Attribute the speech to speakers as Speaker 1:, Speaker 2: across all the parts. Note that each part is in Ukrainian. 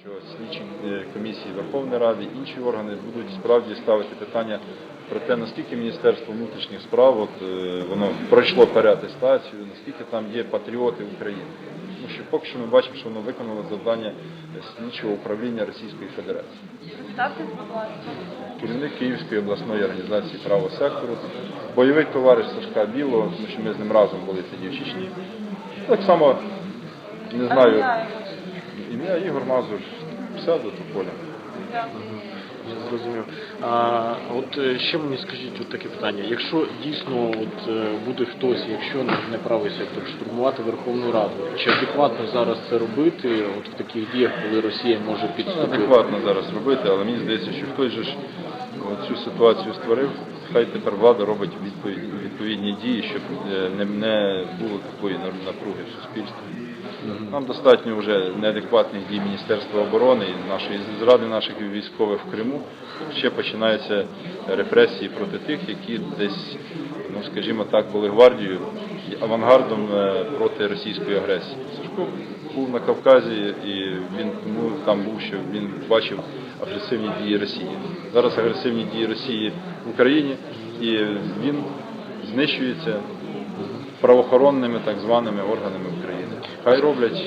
Speaker 1: що слідчі е, комісії Верховної Ради, інші органи будуть справді ставити питання про те, наскільки Міністерство внутрішніх справ от, е, воно пройшло переатестацію, наскільки там є патріоти України. Тому що поки що ми бачимо, що воно виконало завдання слідчого управління Російської Федерації. Керівник Київської обласної організації право сектору, бойовий товариш Сашка Білого, тому що ми з ним разом були тоді в Чечні. Так само не знаю.
Speaker 2: Ім'я
Speaker 1: Ігор Мазур, сяду до поля.
Speaker 3: Я зрозумів. А от е, ще мені скажіть от таке питання. Якщо дійсно от е, буде хтось, якщо не правий сектор, штурмувати Верховну Раду, чи адекватно зараз це робити от в таких діях, коли Росія може підступити?
Speaker 1: адекватно зараз робити, але мені здається, що хтось же ж цю ситуацію створив. Хай тепер влада робить відповідні, відповідні дії, щоб е, не, не було такої напруги в суспільстві. Нам достатньо вже неадекватних дій Міністерства оборони і нашої зради наших військових в Криму. Ще починаються репресії проти тих, які десь, ну скажімо так, були гвардією авангардом е, проти російської агресії. Сашко був на Кавказі і він тому там був, що він бачив агресивні дії Росії. Зараз агресивні дії Росії в Україні, і він знищується правоохоронними так званими органами України. Хай роблять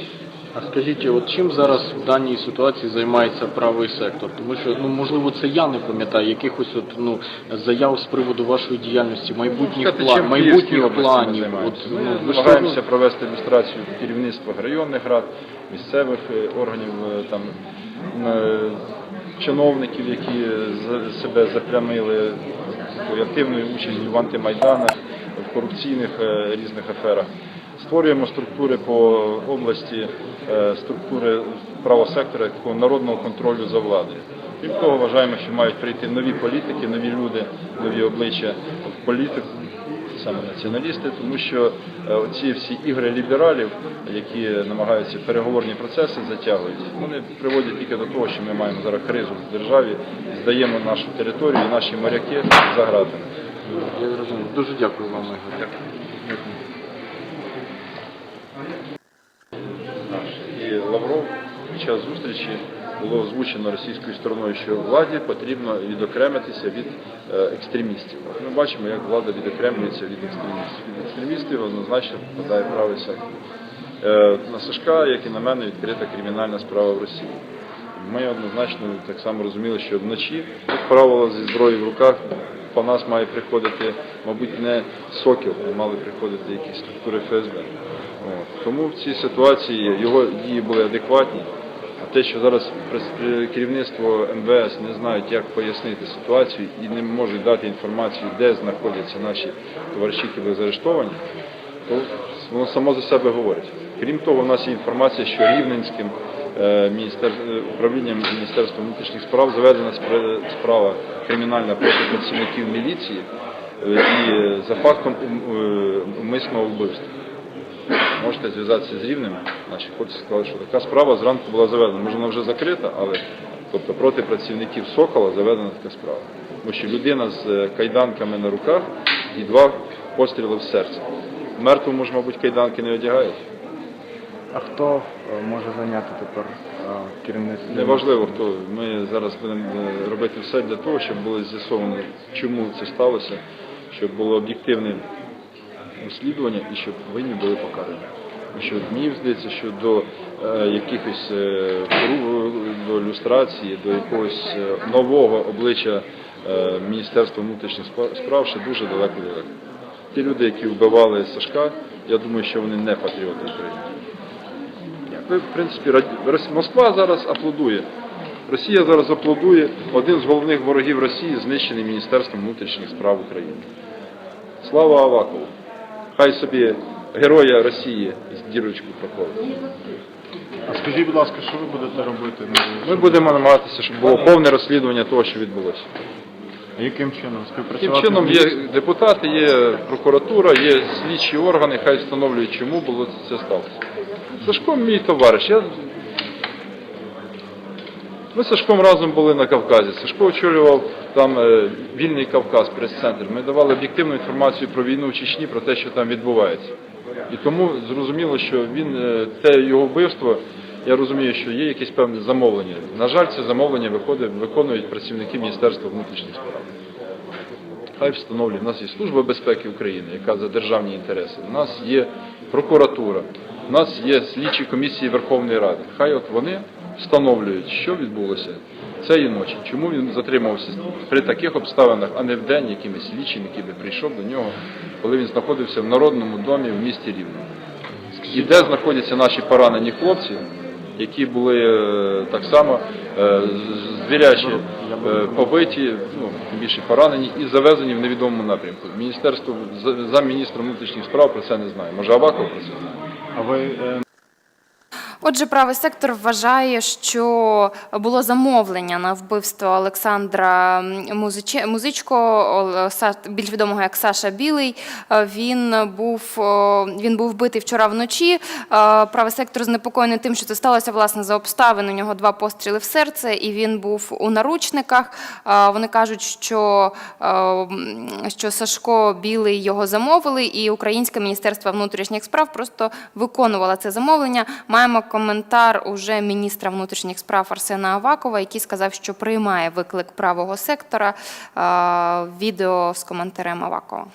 Speaker 3: А скажіть, от чим зараз в даній ситуації займається правий сектор? Тому що ну можливо це я не пам'ятаю якихось от ну заяв з приводу вашої діяльності, майбутніх
Speaker 1: Сказати,
Speaker 3: план, майбутніх планів. От
Speaker 1: Ми
Speaker 3: ну ж
Speaker 1: намагаємося провести ілюстрацію керівництва районних рад, місцевих е, органів е, там е, чиновників, які себе заплямили такою активною участю в антимайданах, в корупційних різних аферах. Створюємо структури по області, е, структури правосектора, такого народного контролю за владою. Крім того, вважаємо, що мають прийти нові політики, нові люди, нові обличчя в політику, саме націоналісти, тому що е, ці всі ігри лібералів, які намагаються переговорні процеси затягують, вони приводять тільки до того, що ми маємо зараз кризу в державі, здаємо нашу територію, наші моряки за гратами.
Speaker 3: Я зрозумів. Дуже дякую вам, Ігор.
Speaker 1: Лавров під час зустрічі було озвучено російською стороною, що владі потрібно відокремитися від е, екстремістів. Ми бачимо, як влада відокремлюється від екстремістів. Від екстремістів однозначно попадає правий сектор. Е, На Сашка, як і на мене, відкрита кримінальна справа в Росії. Ми однозначно так само розуміли, що вночі, як правило, зі зброєю в руках по нас має приходити, мабуть, не сокіл, а мали приходити якісь структури ФСБ. От. Тому в цій ситуації його дії були адекватні. А те, що зараз керівництво МВС не знають, як пояснити ситуацію і не можуть дати інформацію, де знаходяться наші товариші, які були заарештовані, то воно само за себе говорить. Крім того, у нас є інформація, що Рівненським управлінням Міністерства внутрішніх справ заведена справа кримінальна проти працівників міліції е, і е, за фактом е, умисного вбивства. Можете зв'язатися з рівнем. Наші хлопці сказали, що така справа зранку була заведена. Може, вона вже закрита, але тобто проти працівників Сокола заведена така справа. Тому що людина з е, кайданками на руках і два постріли в серце. Мертвому ж, мабуть, кайданки не одягають.
Speaker 4: А хто е, може зайняти тепер е, керівництво?
Speaker 1: Неважливо хто. Ми зараз будемо е, робити все для того, щоб було з'ясовано, чому це сталося, щоб було об'єктивне розслідування і щоб винні були покарані. Що мені здається, що до е, якихось е, до люстрації, до якогось нового обличчя е, Міністерства внутрішніх справ ще дуже далеко далеко. Ті люди, які вбивали Сашка, я думаю, що вони не патріоти України. В принципі, Москва зараз аплодує. Росія зараз аплодує. Один з головних ворогів Росії знищений Міністерством внутрішніх справ України. Слава Авакову! Хай собі героя Росії з дірочку проходить.
Speaker 4: А скажіть, будь ласка, що ви будете робити?
Speaker 1: Ми будемо намагатися, щоб було повне розслідування того, що відбулося.
Speaker 4: Яким чином? Співпрацювати?
Speaker 1: чином є депутати, є прокуратура, є слідчі органи, хай встановлюють, чому було це сталося. Сашко мій товариш. Я... Ми з Сашком разом були на Кавказі. Сашко очолював там е, вільний Кавказ, прес-центр. Ми давали об'єктивну інформацію про війну в Чечні, про те, що там відбувається. І тому зрозуміло, що він е, те його вбивство Я розумію, що є якісь певні замовлення. На жаль, це замовлення виходить, виконують працівники Міністерства внутрішніх справ. Хай встановлює. У нас є Служба безпеки України, яка за державні інтереси. У нас є прокуратура, у нас є слідчі комісії Верховної Ради. Хай от вони встановлюють, що відбулося цієї ночі, чому він затримався при таких обставинах, а не в день якимось слідчим, який би прийшов до нього, коли він знаходився в народному домі в місті Рівному. І де знаходяться наші поранені хлопці, які були е, так само е, звірячі е, побиті, ну, більше поранені і завезені в невідомому напрямку. Міністерство за- замміністра внутрішніх справ про це не знає. Може Аваков про це знає?
Speaker 4: А ви
Speaker 5: Отже, правий сектор вважає, що було замовлення на вбивство Олександра Музиче- Музичко, більш відомого як Саша Білий. Е, Він був він був вбитий вчора вночі. Е, Правий сектор занепокоєний тим, що це сталося власне за обставин. У нього два постріли в серце, і він був у наручниках. Е, Вони кажуть, що, е, що Сашко Білий його замовили, і Українське міністерство внутрішніх справ просто виконувало це замовлення. Маємо коментар уже міністра внутрішніх справ Арсена Авакова, який сказав, що приймає виклик правого сектора. Відео з коментарем Авакова.